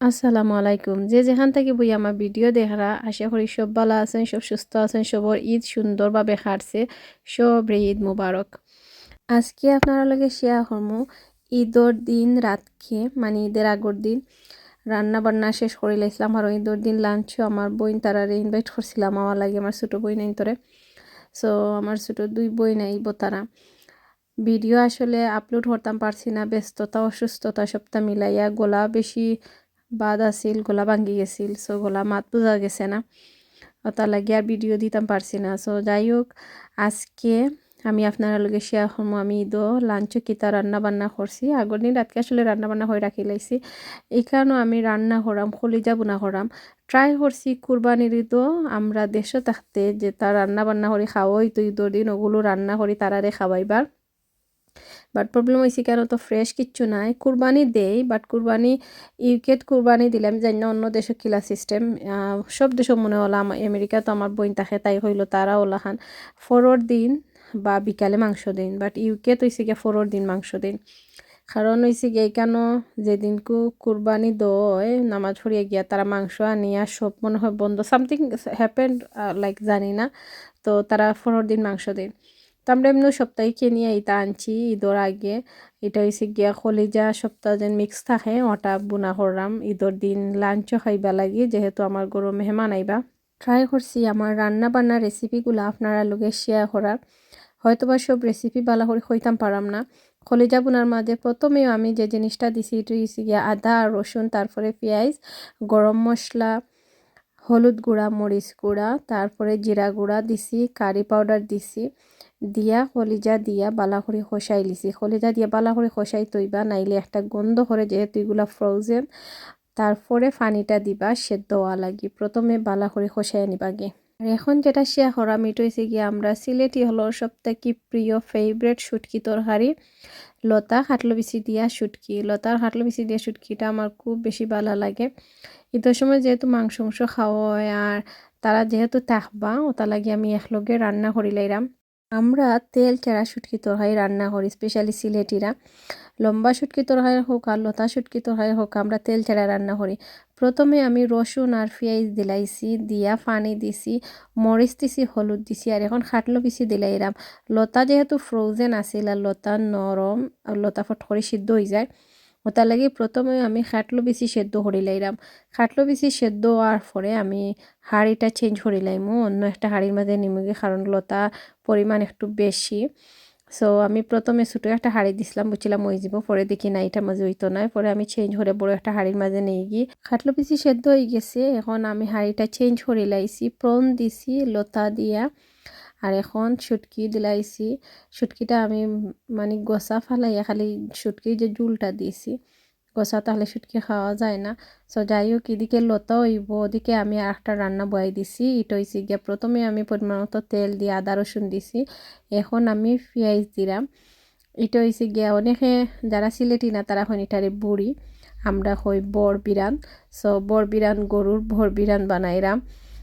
আসসালামু আলাইকুম। যে যেখান থেকে বই আমার ভিডিও দেখারা, আশা করি সব ভালো আছেন, সব সুস্থ আছেন, সবর ঈদ সুন্দরভাবে কাটছে সব ঈদ মুবারক। আজকে আপনারা লগে শেয়ার করমু ঈদর দিন রাতকে মানে ঈদের আগর দিন। রান্না বান্না শেষ করে লাইছিলাম আর ঈদর দিন লাঞ্চও আমার বইন তারারে ইনভাইট করছিলাম আমার লাগে আমার ছোটো বই নাই তোরে। সো আমার ছোটো দুই বই নাই তারা ভিডিও আসলে আপলোড করতাম পারছি না, ব্যস্ততা, অসুস্থতা সবটা মিলাইয়া গলা বেশি বাদ আছিল, গলা ভাঙ্গি গেছিল সো গলা মাত বোঝা গেছে না। তার লাগে আর ভিডিও দিতাম পারছি না। সো যাই হোক আজকে আমি আপনার লগে শেয়ার করব আমি ঈদও লাঞ্চ কিতা রান্না বান্না করছি আগর দিন রাতকে আসলে রান্না বান্না হয়ে রাখি লাইছি এই কারণে আমি রান্না করাম খলিজা বোনা করাম ট্রাই করছি কুরবানির ঈদও আমরা দেশে থাকতে যে তার রান্না বান্না করি খাওয়াই তো ঈদর দিন ওগুলো রান্না করি তারারে খাওয়াইবার বাট প্রবলেম হয়েছে কেন তো ফ্রেশ কিচ্ছু নাই। কুরবানি দেই বাট কুরবানি ইউকেট কুরবানি দিলাম জানি অন্য দেশে কিলা সিস্টেম সব দেশও মনে হলাম আমেরিকা তো আমার বইন থাকে, তাই হইল তারা ওলাখান ফোরর দিন বা বিকালে মাংস দিন বাট ইউকে তো হয়েছে গিয়ে ফোরর দিন মাংস দিন। কারণ হয়েছে গিয়ে কেন যেদিনকু কুরবানি দয়, নামাজ পড়িয়ে গিয়া তারা মাংস আনিয়া সব মনে হয় বন্ধ। সামথিং হ্যাপেন্ড লাইক জানি না। তো তারা পনেরো দিন মাংস দিন তো আমরা এমনি সপ্তাহে নিয়ে এটা আনছি, ঈদর আগে। এটা হয়েছে গিয়া কলিজা সপ্তাহ যেন মিক্স থাকে ওটা বুনা করলাম। ঈদর দিন লাঞ্চও খাইবা লাগে, যেহেতু আমার গরু মেহমান আইবা। ট্রাই করছি আমার রান্না বান্নার রেসিপিগুলো আপনারা লোকে শেয়ার করার। হয়তোবা সব রেসিপি ভালো করে হইতাম পারাম না। কলিজা বোনার মাঝে প্রথমেও আমি যে জিনিসটা দিছি, এটা হয়েছে গিয়া আদা আর রসুন, তারপরে পেঁয়াজ, গরম মশলা, হলুদ গুঁড়া, মরিচ গুঁড়া, তারপরে জিরা গুঁড়া দিছি, কারি পাউডার দিছি। দিয়া কলিজা দিয়া বালা খসাই লিছি। কলিজা দিয়া বালা খসাই তৈবা, নাইলে একটা গন্ধ করে যেহেতু এগুলা ফ্রোজেন তারপরে পানিটা দিবা, সেদ্ধ হওয়া লাগি। প্রথমে বালা করে খসাই আর এখন যেটা শেয়ার করা মিট হয়েছে গিয়ে আমরা সিলেটি হলো সবথেকে প্রিয় ফেভারেট শুটকি তরকারি, লতা খাটলো বিচি দিয়া শুটকি। লতার খাটলো বিচি দিয়া শুটকিটা আমার খুব বেশি ভালো লাগে। ঈদের সময় যেহেতু মাংস মাংস খাওয়া হয়, আর তারা যেহেতু থাকবা ওটা লাগে আমি একলগে রান্না করিলাইরাম আমরা তেল, চেরা শুটকি তরকারি রান্না করি স্পেশালি সিলেটিরা। লম্বা শুটকি তরকারি হোক আর লতা শুটকি তরকারি হোক, আমরা তেল, চেরা রান্না করি। প্রথমে আমি রসুন আর পেঁয়াজ দিলাইছি, দিয়া পানি দিছি, মরিচ দিছি, হলুদ দিছি, আর এখন খাটলো পিসি দিলাইরাম লতা যেহেতু ফ্রোজেন আছিল, আর লতা নরম, আর লতা ফট করে সিদ্ধ হয়ে যায়। ওটার লাগি প্রথমে আমি খাটলো বেশি সেদ্ধ করিলাইরাম খাটলো বেশি সেদ্ধ হওয়ার পরে আমি হাঁড়িটা চেঞ্জ করিলাইমু অন্য একটা হাঁড়ির মাঝে নিমুগে কারণ লতা পরিমাণ একটু বেশি সো আমি প্রথমে ছোটো একটা হাঁড়ি দিছিলাম বুঝছিলাম ওই যাব। পরে দেখি না এটার মাঝে হইতো নয় পরে আমি চেঞ্জ করে বড় একটা হাঁড়ির মাঝে নিয়ে গিয়ে খাটলো বেশি সেদ্ধ হয়ে গেছে। এখন আমি হাঁড়িটা চেঞ্জ করে লাইছি প্রন দিছি, লতা দিয়া। আর এখন শুটকি দিলাইছি। শুটকিটা আমি মানে গোসা ফালাইয়া খালি শুটকির যে জুলটা দিয়েছি গোসা তাহলে শুটকি খাওয়া যায় না। সো যাই হোক এদিকে লতা হইব, ওদিকে আমি আর একটা রান্না বয়াই দিছি এটা হয়েছি গিয়া। প্রথমে আমি পরিমাণ মতো তেল দিয়ে আদা, রসুন দিছি। এখন আমি পেঁয়াজ দিলাম। এটা হয়েছে গিয়া, অনেকে যারা সিলেটি না, তারা এখন এটারে বুড়ি। আমরা হই বর বিরান সো বর বিরান গরুর ভর বিরান বানাইরাম।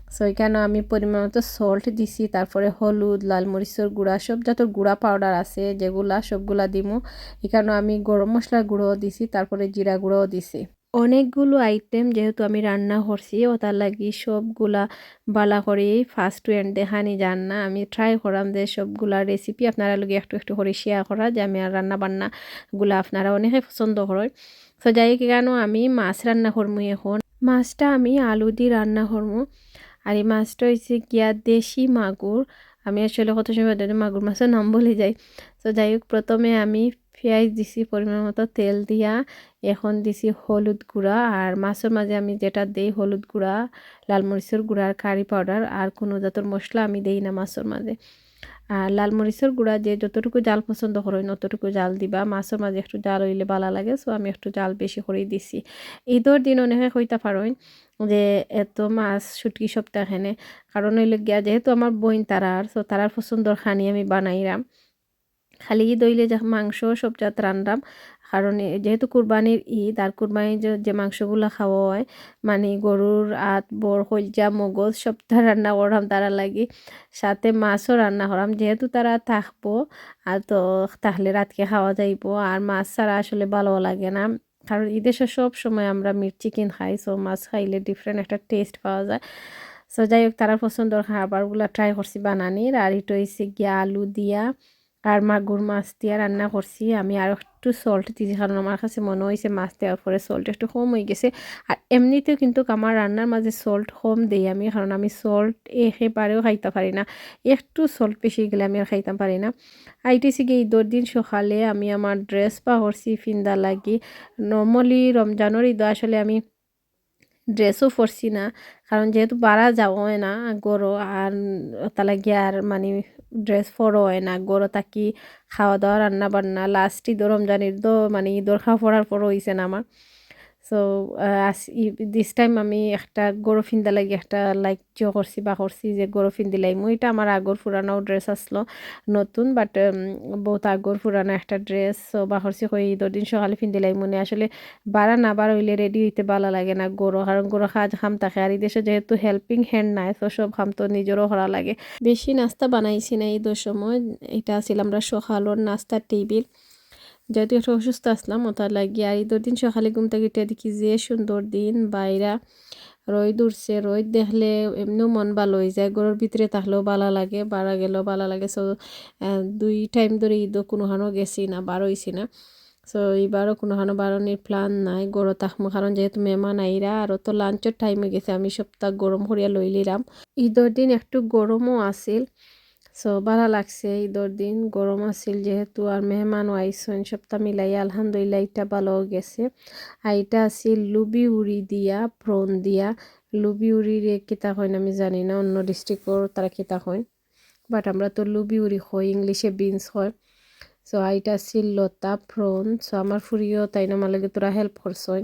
সো এখানে আমি পরিমাণ মতো সল্ট দিছি, তারপরে হলুদ, লাল মরিচের গুঁড়া, সব যত গুঁড়া পাউডার আছে, যেগুলা সবগুলা দিমু, এখানে আমি গরম মশলার গুঁড়ো দিছি, তারপরে জিরা গুঁড়োও দিছি। অনেকগুলো আইটেম যেহেতু আমি রান্না করছি, ও তার লাগি সবগুলা বালা করে ফার্স্ট টু এন্ড দেখানি যান না। আমি ট্রাই করাম যে সবগুলা রেসিপি আপনারা লগে একটু একটু করে শেয়ার করা, যে আমি আর রান্না বান্নাগুলো আপনারা অনেকে পছন্দ করেন। সো যাই কেন আমি মাছ রান্না করব এখন। মাছটা আমি আলু দিয়ে রান্না করব আর এই মাছটা হয়েছে গিয়া দেশি মাগুর। আমি আসলে কত সময় মাগুর মাছের নাম বলে যাই। তো যাই হোক, প্রথমে আমি পেঁয়াজ দিছি পরিমাণ মতো তেল দিয়া, এখন দিছি হলুদ গুঁড়া। আর মাছের মাঝে আমি যেটা দেই, হলুদ গুঁড়া, লাল মরিচের গুঁড়া আর কারি পাউডার আর কোনো জাতের মশলা আমি দেই না মাছের মাঝে। আর লাল মরিচের গুঁড়া যে যতটুকু জাল পছন্দ করেন অতটুকু জাল দিবা। মাছের মাঝে একটু জাল হইলে ভালো লাগে সো আমি একটু জাল বেশি করেই দিছি। ঈদর দিন অনেকে কইতা পারেন যে এত মাছ শুটকি সপ্তাহ এখানে কারণ হইলে গিয়া যেহেতু আমার বইন তারার সো তারার পছন্দর খানি আমি বানাইরাম। খালি ঈদ হইলে যা মাংস সব জাত রান্নাম কারণ যেহেতু কুরবানির ঈদ আর কুরবানির যে মাংসগুলো খাওয়া হয় মানে গরুর আত বর হলজা মগজ সবটা রান্না করাম তারা লাগি সাথে মাছও রান্না করাম যেহেতু তারা থাকব, আর তো তাহলে রাতকে খাওয়া যাইব, আর মাছ ছাড়া আসলে ভালো লাগে না। কারণ এদেশে সব সময় আমরা মিট চিকেন খাই, সো মাছ খাইলে ডিফারেন্ট একটা টেস্ট পাওয়া যায়। সো যাই হোক, তারা পছন্দর খাবারগুলো ট্রাই করছি বানানির, আর এটা হয়েছে গিয়া আলু দিয়া আর মাগুর মাছ দিয়া রান্না করছি। আমি আর একটু সল্ট দিয়েছি কারণ আমার কাছে মনে হয়েছে মাছ দেওয়ার পরে সল্ট একটু কম হয়ে গেছে। আর এমনিতেও কিন্তু আমার রান্নার মাঝে সল্ট কম দিই আমি কারণ আমি সল্ট একেবারেও খাইতে পারি না। একটু সল্ট বেশি গেলে আমি আর খাইতে পারি না। আইটিসি গিয়ে ঈদর দিন সকালে আমি আমার ড্রেস পা করছি ফিন্দা লাগি। নর্মালি রমজানের ঈদ আসলে আমি ড্রেসও পরছি না কারণ যেহেতু বাড়া যাওয়া না গরো আর তালা গিয়ে আর মানে ড্রেস পরো হয় না। গরো থাকি খাওয়া দাওয়া রান্না বান্না লাস্ট ঈদ রমজান ঈদ মানে ঈদর খাওয়া পরও হয়েছে না আমার। সো দিস টাইম আমি একটা গরু ফিন্দা লাগি একটা লাইক জিও করছি বা করছি যে গরু ফিন্দি লাইমু এটা আমার আগর পুরানো ড্রেস আসলো, নতুন বাট বহুত আগর পুরানো একটা ড্রেস সো বা করছি কই দিন সকালে ফিন্দি লাইমু নে আসলে বাড়া না বার হইলে রেডি হইতে ভালো লাগে না গরু। কারণ গরু কাজ খাম থাকে। আর এই দেশে যেহেতু হেল্পিং হ্যান্ড নাই, তো সব খাম তো নিজেরও করা লাগে। বেশি নাস্তা বানাইছি না ঈদের সময়। এটা ছিল আমরা সকালের নাস্তার টেবিল যেহেতু একটু অসুস্থ আসলাম ওটার লাগি আর ঈদের দিন সকালে ঘুম থেকে উঠে দেখি যে সুন্দর দিন, বাইরা রোদ উঠছে। রোদ দেখলে এমনিও মন ভালো হয়ে যায়। গরুর ভিতরে থাকলেও ভালো লাগে বাড়া গেলেও ভালো লাগে। সো দুই টাইম ধরে ঈদও কোনোখানো গেছি না, বার হয়েছি না। সো এইবারও কোনোখানো বারণের প্ল্যান নাই গরু তাকমো কারণ যেহেতু মেহমান আইরা, আর তো লাঞ্চের টাইমে গেছে, আমি সপ্তাহ গরম করিয়া লইলিরাম ঈদের দিন একটু গরমও আছিল। সো ভালো লাগছে ঈদর দিন গরম আছিল যেহেতু আর মেহমানও আইসন সপ্তাহ মিলাই, আলহামদুলিল্লাহ এটা ভালো গেছে। আর এটা আছিল লুবি উড়ি দিয়া, প্রন দিয়া। লুবি উড়ির কিতা হয় আমি জানি না, অন্য ডিস্ট্রিক্টর তারা কিতা হয়। বাট আমরা তো লুবি উড়ি হয়, ইংলিশে বিনস হয়। সো আইটা আছিল লতা প্রন। সো আমার ফুরিও তাই না লাগে তোরা হেল্প করছেন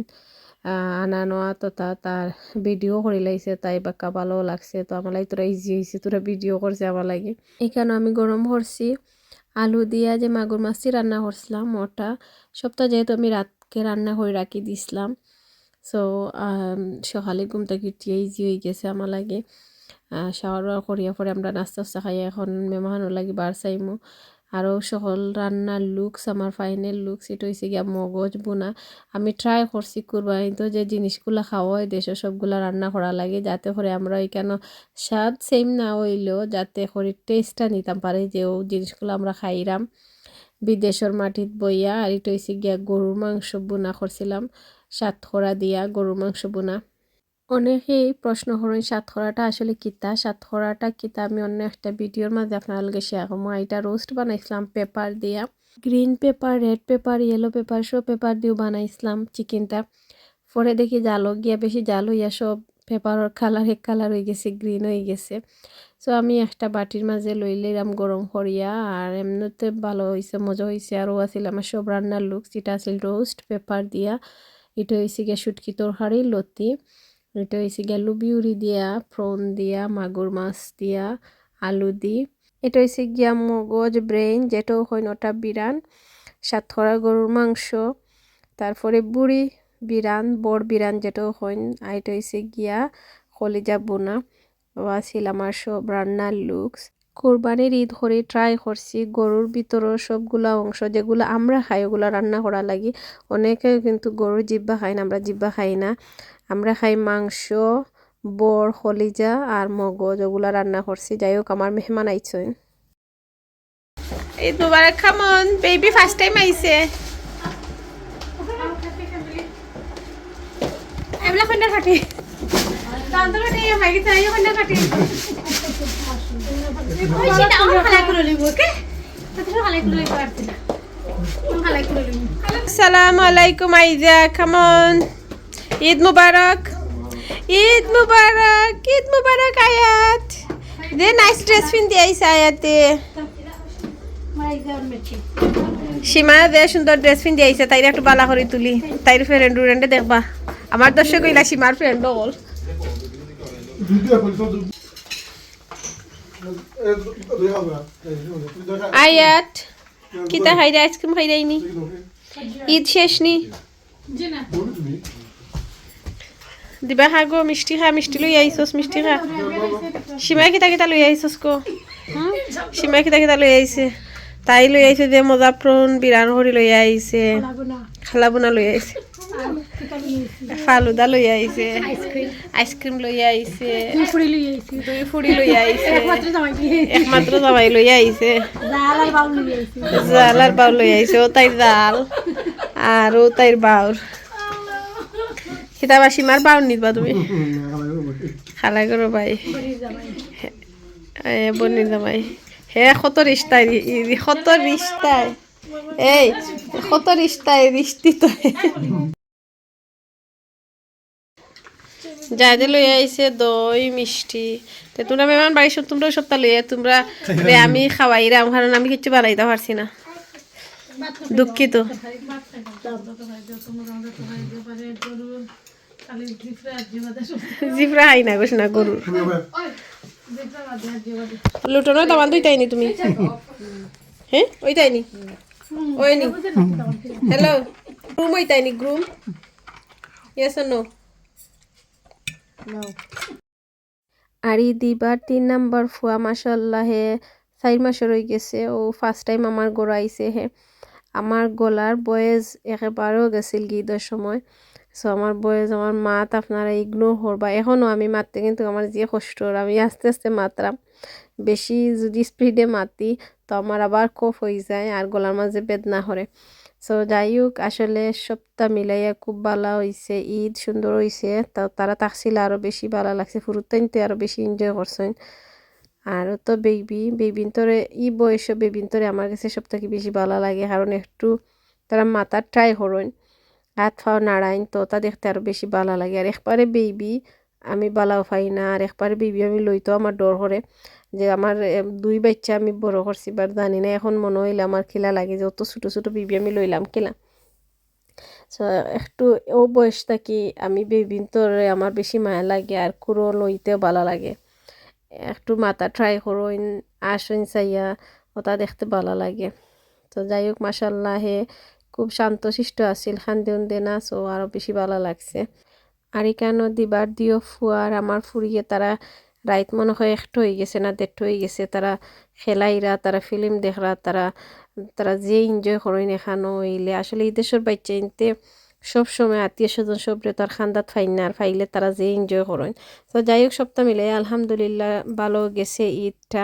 আনা নোয়া তো তা তার ভিডিও করে লাইছে তাই বাক্কা ভালো লাগছে, তো আমার লাগে তোরা ইজি হয়েছে তোরা ভিডিও করছে আমার লাগে। এখানে আমি গরম করছি আলু দিয়া যে মাগুর মাছটি রান্না করছিলাম ওটা সপ্তাহ যেহেতু আমি রাতকে রান্না করে রাখি দিছিলাম। সো সকালে ঘুম থেকে উঠিয়ে ইজি হয়ে গেছে আমার লাগে। শাওয়ার করিয়া পরে আমরা নাস্তা টাস্তা খাই এখন মেহমানও লাগি বার চাইমু। আরও সকল রান্নার লুকস আমার ফাইনাল লুকস এটা হয়েছে গিয়া মগজ বোনা। আমি ট্রাই করছি তো যে জিনিসগুলো খাওয়া হয় দেশে সবগুলো রান্না করা লাগে, যাতে করে আমরা এখানে স্বাদ সেম না হইলেও যাতে করে টেস্টটা নিতাম পারি যে ও জিনিসগুলো আমরা খাইরাম বিদেশের মাটিত বইয়া আর এটা হয়েছে গিয়া গরুর মাংস বোনা করছিলাম সাতখরা দিয়া গরুর মাংস বোনা। অনেকেই প্রশ্ন করেন সাতখরাটা আসলে কিতা সাতখরাটা কিতা আমি অন্য একটা ভিডিওর মাঝে আপনাদেরকে শেয়ার করব। এটা রোস্ট বানাইছিলাম পেপার দিয়া। Green pepper red pepper yellow pepper সব পেপার দিয়েও বানাইছিলাম চিকেনটা পরে দেখি জাল গিয়া বেশি জাল হইয়া সব পেপারের কালার এক কালার হয়ে গেছে গ্রিন হয়ে গেছে। সো আমি একটা বাটির মাঝে লইলাম গরম করিয়া, আর এমনিতে ভালো হয়েছে মজা হয়েছে আরও আছিল আমার সব রান্নার লুক যেটা আছিল রোস্ট পেপার দিয়া। এটা হয়েছে গিয়া সুটকি তরকারি লতি। এটা হয়েছে গেল বিউরি দিয়া ফ্রন দিয়া, মাগুর মাছ দিয়া, আলু দি। এটা হয়েছে গিয়া মগজ ব্রেন যেটাও হয় ওটা বিরান সাতখরা গরুর মাংস, তারপরে বুড়ি বিরান বড় বিরান যেটাও হয় আর এটা হয়েছে গিয়া কলিজা বোনা ছিল আমার সব রান্নার লুকস। কোরবানির ঈদ করে ট্রাই করছি, গরুর ভিতরও সবগুলা অংশ যেগুলো আমরা খাই, ওগুলো রান্না করা লাগি। অনেকে কিন্তু গরুর জিব্বা খাই না, আমরা জিব্বা খাই না। আমরা খাই মাংস বর খলিজা আর মগজ ওগুলা রান্না করছি। যাই হোক আমার মেহমান আইছেন। ঈদ মুবারক come on baby first time আইছে। এগুলা কন্যা কাটি দান্ত কাটি ভাই তাই কন্যা কাটি কইছিটা আমার খালাই করে লইব ওকে? তাতে খালাই করে লইব পারছি না। খালাই করে লইব। আসসালামু আলাইকুম আইজা কামন ঈদ মুবারক। ঈদ মুবারক ঈদ মুবারক আয়াত। দে নাইস ড্রেস পিন্দি আইসা আয়াতে। সীমা, দে সুন্দর ড্রেস পিন্দি আইসা তাইরে একটু বালা করে তুলি। তাইর ফ্রেন্ড ফ্রেন্ডে দেখবা। আমার দর্শক কইলা সীমার ফ্রেন্ড বল আয়াত, কিতা খাইরে আইসক্রিম খাইরাইনি ঈদ শেষ নি? দিবা খা গো, মিষ্টি খা মিষ্টি লই আইছস, মিষ্টি খা সীমাই কিতা কিতা লই আইছস গো? সীমাই কিতা কিতা লই আইছে। তাই লই আইছে যে মজা প্রন বিরান হরি লই আইছে। খালা বোনা লই আইছে। ফালুদা লই আইছে। আইসক্রিম লই আইছে। দুই ফুড়ি লই আইছে। একমাত্র জামাই লই আইছে। জাল আর বাউল লই আইছে। ও তাইর জাল। আর ও তাইর বাউর সীমার বাউর নিবা তুমি? খালাই করো ভাই এ বনির জামাই হে কত রিস্তায় কত রিস্তায় এই কত রিস্তায় রিস্তি তো যাই যে লই আইছে দই মিষ্টি। তে তোমরা মেহমান বাড়ি সব তোমরা সপ্তাহ লইয়া তোমরা আমি খাওয়াইরাম কারণ আমি কিছু বানাইতে পারছি না। দুঃখিত। জিফরা হাই না না গরুর লুটনের দামান দুইটাই নি তুমি। হ্যাঁ ওইটাই নি। ওই নি। হ্যালো গ্রুম ওইটাই নি গ্রুম ইয়েস নো আর ই দিবার তিন নাম্বার ফুয়া মাসাল্লাহ হে। চার মাসের হয়ে গেছে ও ফার্স্ট টাইম আমার গোড়া আইছে হে। আমার গলার বয়েজ একেবারেও গেছিল গীতের সময়। সো আমার বয়স আমার মাত আপনারা ইগনোর করবা এখনও আমি মারতে কিন্তু আমার যে কষ্ট আমি আস্তে আস্তে মাতরাম বেশি যদি স্পিডে মাতি, তো আমার আবার কফ হয়ে যায় আর গলার মাঝে বেদনা করে সো যাই হোক, আসলে সপ্তাহ মিলাইয়া খুব ভালো হয়েছে ঈদ সুন্দর হয়েছে তো তারা তাকছিল আরও বেশি ভালো লাগছে ফুরুতাইনতে আরও বেশি এনজয় করছেন। আর তো বেবি বেবিন তোরে, ই বয়স বেবিন তোরে আমার কাছে সব থেকে বেশি ভালো লাগে, কারণ একটু তারা মাথার ট্রাই হরইন হাত ফাও নাড়াইন তো, তা দেখতে আরও বেশি ভালো লাগে। আর একবারে বেবি আমি বালাও পাই না। আর একবারে বেবি আমি লইতো আমার ডর করে যে আমার দুই বাচ্চা আমি বড় করছি বার জানি না এখন মনে হইলে আমার খেলা লাগে যে অত ছোটো ছোটো বেবি আমি লইলাম খেলা। সো একটু ও বয়স থাকি আমি বেবিন তোরে আমার বেশি মায়া লাগে আর কুরো লইতেও ভালো লাগে। একটু মাথা ট্রাই করইন, আসইন চাইয়া ওটা দেখতে ভালো লাগে। তো যাই হোক মাসাল্লাহ খুব শান্তশিষ্ট আছিল খান্দে উন্দে না, সো আরও বেশি ভালো লাগছে। আর এখানে দিবার দিও ফুয়ার আমার ফুরিয়ে তারা রাইত মনে হয় একটু হয়ে গেছে না দেড়টা হয়ে গেছে। তারা খেলাইরা, তারা ফিল্ম দেখরা, তারা তারা যে এনজয় করেন এখানো হইলে আসলে এই দেশের বাচ্চা ইনতে সব সময় আত্মীয় স্বজন সবরে তার খান্দাত ফাইন না, আর ফাইলে তারা যে এনজয় করেন। তো যাই হোক সপ্তাহ মিলে আলহামদুলিল্লাহ ভালো গেছে ঈদটা।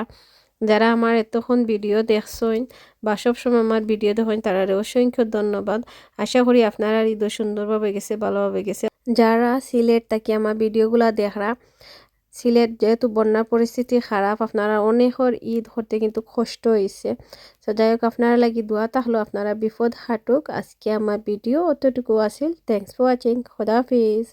যারা আমার এতক্ষণ ভিডিও দেখছেন বা সবসময় আমার ভিডিও দেখেন তারা অসংখ্য ধন্যবাদ। আশা করি আপনারা ঈদ সুন্দরভাবে গেছে, ভালোভাবে গেছে। যারা সিলেট তাকে আমার ভিডিওগুলা দেখরা, সিলেট যেহেতু বন্যার পরিস্থিতি খারাপ, আপনারা অনেকর ঈদ হতে কিন্তু কষ্ট হয়েছে। তো যাই হোক, আপনারা লাগি দোয়া, তাহলে আপনারা বিপদ হাঁটুক। আজকে আমার ভিডিও অতটুকু আছিল। থ্যাংকস ফর ওয়াচিং খোদা হাফিজ।